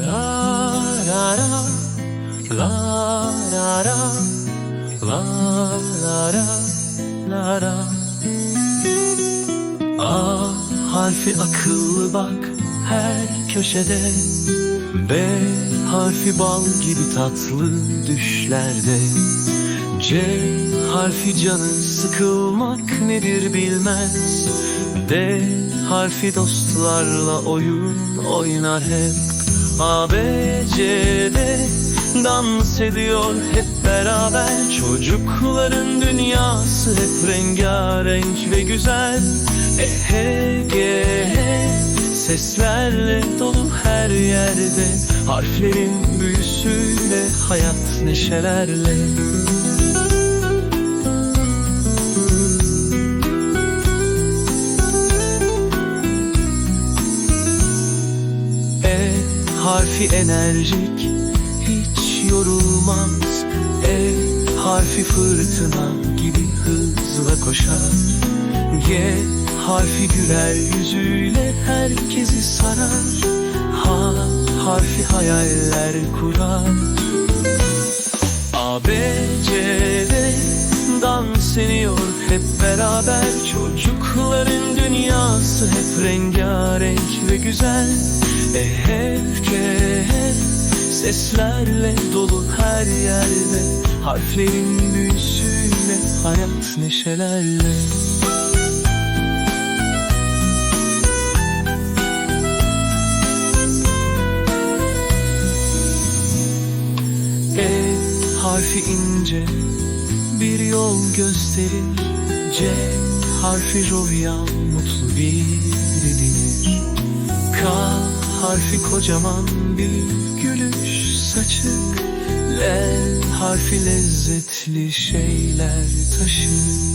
La la la. La la la. La la la. La la. A harfi akıllı bak her köşede. B harfi bal gibi tatlı düşlerde. C harfi canı sıkılmak nedir bilmez. D harfi dostlarla oyun oynar hep A, B, C, D dans ediyor hep beraber. Çocukların dünyası hep rengarenk ve güzel. E, H, G, H Seslerle dolu her yerde. Harflerin büyüsüyle hayat neşelerle harfi enerjik hiç yorulmaz. E harfi fırtına gibi hızla koşar. G harfi güler yüzüyle herkesi sarar. H harfi hayaller kurar. A, B, C, Ediyor hep beraber Çocukların dünyası hep rengarenk ve güzel. E, F, G, H seslerle dolu her yerde. Harflerin büyüsüyle hayat neşelerle. E harfi ince bir yol gösterir C harfi jovial mutlu biridir K harfi kocaman bir gülüş saçık L harfi lezzetli şeyler taşır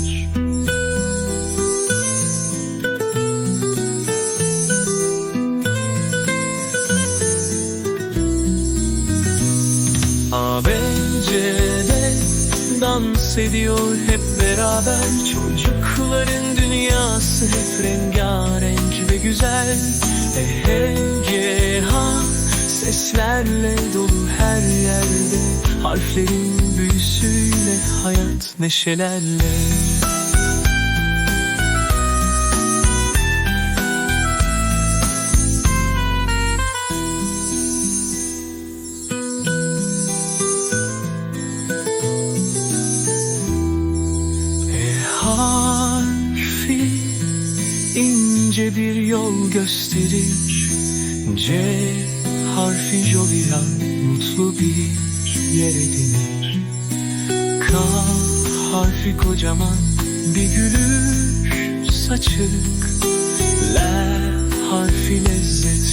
dans ediyor hep beraber. Çocukların dünyası hep rengarenk ve güzel. E, H, G, H seslerle dolu her yerde. Harflerin büyüsüyle hayat neşelerle bir yol gösterir. C harfi jovial mutlu bir yer edinir K harfi kocaman bir gülüş saçık L harfi taşır